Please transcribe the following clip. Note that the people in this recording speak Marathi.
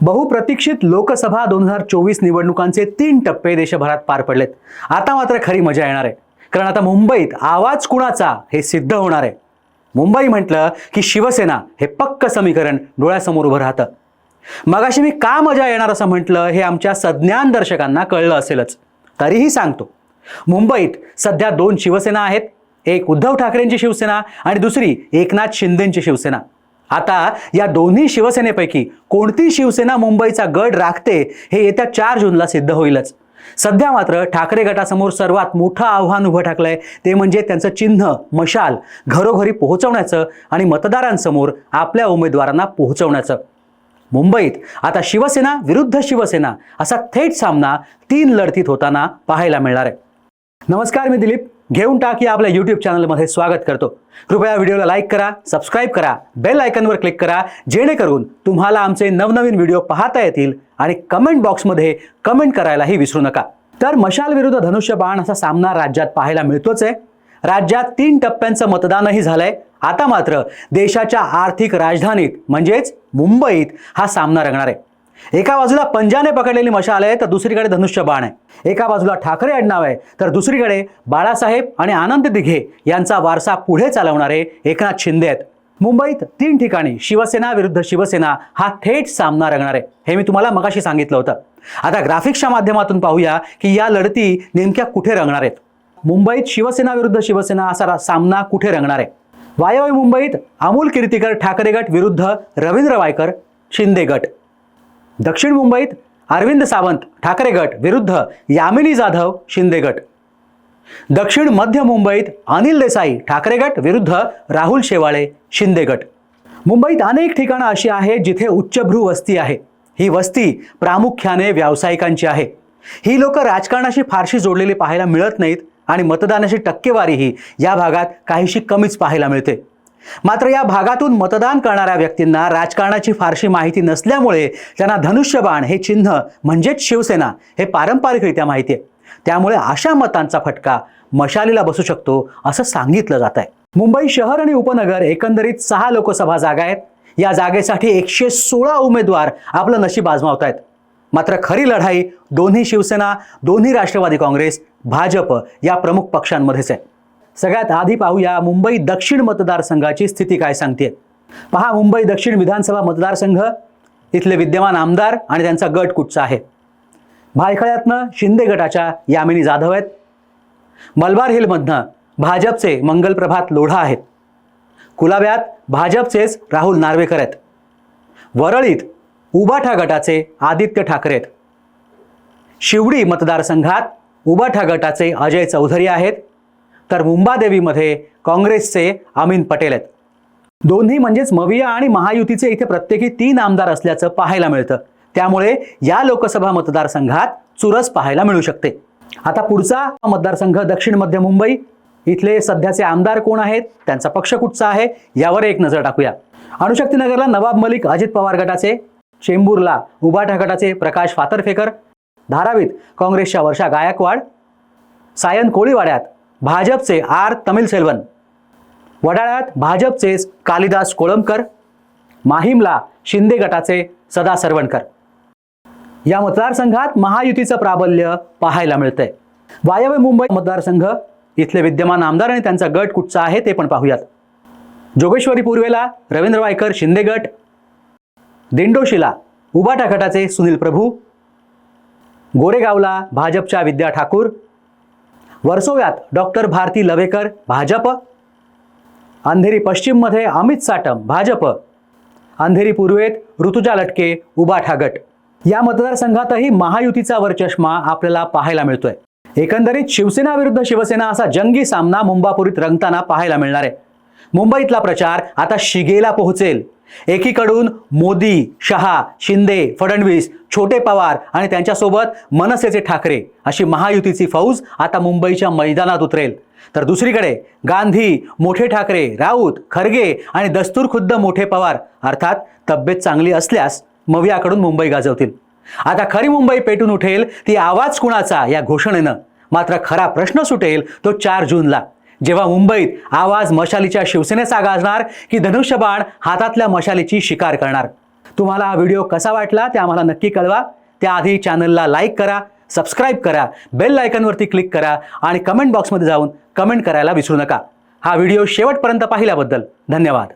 बहुप्रतीक्षित लोकसभा दोन हजार चोवीस निवडणुकांचे तीन टप्पे देशभरात पार पडलेत. आता मात्र खरी मजा येणार आहे. कारण आता मुंबईत आवाज कुणाचा हे सिद्ध होणार आहे. मुंबई म्हटलं की शिवसेना हे पक्क समीकरण डोळ्यासमोर उभं राहतं. मगाशी मी का मजा येणार असं म्हटलं हे आमच्या सज्ञान दर्शकांना कळलं असेलच. तरीही सांगतो. मुंबईत सध्या दोन शिवसेना आहेत. एक उद्धव ठाकरेंची शिवसेना आणि दुसरी एकनाथ शिंदेंची शिवसेना. आता या दोन्ही शिवसेनेपैकी कोणती शिवसेना मुंबईचा गड राखते हे येत्या चार जूनला सिद्ध होईलच. सध्या मात्र ठाकरे गटासमोर सर्वात मोठं आव्हान उभं ठाकलंय. ते म्हणजे त्यांचं चिन्ह मशाल घरोघरी पोहोचवण्याचं आणि मतदारांसमोर आपल्या उमेदवारांना पोहोचवण्याचं. मुंबईत आता शिवसेना विरुद्ध शिवसेना असा थेट सामना तीन लढतीत होताना पाहायला मिळणार आहे. नमस्कार मी दिलीप. घेऊन टाक या आपल्या यूट्यूब चॅनलमध्ये स्वागत करतो. कृपया व्हिडिओला लाईक करा सबस्क्राईब करा बेल आयकनवर क्लिक करा जेणेकरून तुम्हाला आमचे नवनवीन व्हिडिओ पाहता येतील आणि कमेंट बॉक्समध्ये कमेंट करायलाही विसरू नका. तर मशाल विरुद्ध धनुष्य बाण असा सामना राज्यात पाहायला मिळतोच आहे. राज्यात तीन टप्प्यांचं मतदानही झालंय. आता मात्र देशाच्या आर्थिक राजधानीत म्हणजेच मुंबईत हा सामना रंगणार आहे. एका बाजूला पंजाने पकडलेली मशाल आहे तर दुसरीकडे धनुष्यबाण आहे. एका बाजूला ठाकरे आडनाव आहे तर दुसरीकडे बाळासाहेब आणि आनंद दिघे यांचा वारसा पुढे चालवणारे एकनाथ शिंदे आहेत. मुंबईत तीन ठिकाणी शिवसेना विरुद्ध शिवसेना हा थेट सामना रंगणार आहे. हे मी तुम्हाला मगाशी सांगितलं होतं. आता ग्राफिक्सच्या माध्यमातून पाहूया की या लढती नेमक्या कुठे रंगणार आहेत. मुंबईत शिवसेना विरुद्ध शिवसेना असा सामना कुठे रंगणार आहे? वायव्य मुंबईत अमोल कीर्तीकर ठाकरे गट विरुद्ध रवींद्र वायकर शिंदे गट. दक्षिण मुंबईत अरविंद सावंत ठाकरे गट विरुद्ध यामिनी जाधव शिंदे गट. दक्षिण मध्य मुंबईत अनिल देसाई ठाकरे गट विरुद्ध राहुल शेवाळे शिंदे गट. मुंबईत अनेक ठिकाणं अशी आहेत जिथे उच्चभ्रू वस्ती आहे. ही वस्ती प्रामुख्याने व्यावसायिकांची आहे. ही लोक राजकारणाशी फारशी जोडलेली पाहायला मिळत नाहीत आणि मतदानाची टक्केवारीही या भागात काहीशी कमीच पाहायला मिळते. मात्र या भागातून मतदान करणाऱ्या व्यक्तींना राजकारणाची फारशी माहिती नसल्यामुळे त्यांना धनुष्यबाण हे चिन्ह म्हणजेच शिवसेना हे पारंपरिकरित्या माहिती आहे. त्यामुळे अशा मतांचा फटका मशालीला बसू शकतो असं सांगितलं जात आहे मुंबई शहर आणि उपनगर एकंदरीत सहा लोकसभा जागा आहेत. या जागेसाठी एकशे सोळा उमेदवार आपलं नशीब आजमावत आहेत. मात्र खरी लढाई दोन्ही शिवसेना दोन्ही राष्ट्रवादी काँग्रेस भाजप या प्रमुख पक्षांमध्येच आहे. सगळ्यात आधी पाहूया मुंबई दक्षिण मतदारसंघाची स्थिती काय सांगते. पहा मुंबई दक्षिण विधानसभा मतदारसंघ इथले विद्यमान आमदार आणि त्यांचा गट कुठचा आहे? भायखळ्यातनं शिंदे गटाच्या यामिनी जाधव आहेत. मलबार हिलमधनं भाजपचे मंगलप्रभात लोढा आहेत. कुलाब्यात भाजपचेच राहुल नार्वेकर आहेत. वरळीत उबाठा गटाचे आदित्य ठाकरे आहेत. शिवडी मतदारसंघात उबाठा गटाचे अजय चौधरी आहेत. तर मुंबादेवीमध्ये काँग्रेसचे अमीन पटेल आहेत. दोन्ही म्हणजेच मविया आणि महायुतीचे इथे प्रत्येकी तीन आमदार असल्याचं पाहायला मिळतं. त्यामुळे या लोकसभा मतदारसंघात चुरस पाहायला मिळू शकते. आता पुढचा मतदारसंघ दक्षिण मध्य मुंबई. इथले सध्याचे आमदार कोण आहेत? त्यांचा पक्ष कुठचा आहे? यावर एक नजर टाकूया. अणुशक्तीनगरला नवाब मलिक अजित पवार गटाचे चेंबूरला उबाठा गटाचे प्रकाश फातरफेकर. धारावीत काँग्रेसच्या वर्षा गायकवाड. सायन कोळीवाड्यात भाजपचे आर तमिलसेल्वन. वडाळ्यात भाजपचेच कालिदास कोळंबकर माहीमला शिंदे गटाचे सदा सरवणकर. या मतदारसंघात महायुतीचं प्राबल्य पाहायला मिळतंय. वायव्य मुंबई मतदारसंघ इथले विद्यमान आमदार आणि त्यांचा गट कुठचा आहे ते पण पाहूयात. जोगेश्वरी पूर्वेला रवींद्र वायकर शिंदे गट दिंडोशीला उबाटा गटाचे सुनील प्रभू गोरेगावला भाजपच्या विद्या ठाकूर वर्सोव्यात डॉक्टर भारती लवेकर भाजप. अंधेरी पश्चिममध्ये अमित साटम भाजप. अंधेरी पूर्वेत ऋतुजा लटके उभा ठागट. या मतदारसंघातही महायुतीचा वरचष्मा आपल्याला पाहायला मिळतोय. एकंदरीत शिवसेना विरुद्ध शिवसेना असा जंगी सामना मुंबापुरीत रंगताना पाहायला मिळणार आहे. मुंबईतला प्रचार आता शिगेला पोहोचेल. एकीकडून मोदी शहा शिंदे फडणवीस छोटे पवार आणि त्यांच्यासोबत मनसेचे ठाकरे अशी महायुतीची फौज आता मुंबईच्या मैदानात उतरेल. तर दुसरीकडे गांधी मोठे ठाकरे राऊत खरगे आणि दस्तूर खुद्द मोठे पवार अर्थात तब्येत चांगली असल्यास मवियाकडून मुंबई गाजवतील. आता खरी मुंबई पेटून उठेल ती आवाज कुणाचा या घोषणेनं? मात्र खरा प्रश्न सुटेल तो चार जूनला. जेव्हा मुंबईत आवाज मशालीच्या शिवसेनेचा गाजणार की धनुष्यबाण हातातल्या मशालीची शिकार करणार? तुम्हाला हा व्हिडिओ कसा वाटला ते आम्हाला नक्की कळवा. त्याआधी चॅनलला लाईक करा सबस्क्राईब करा बेल लायकनवरती क्लिक करा आणि कमेंट बॉक्समध्ये जाऊन कमेंट करायला विसरू नका. हा व्हिडिओ शेवटपर्यंत पाहिल्याबद्दल धन्यवाद.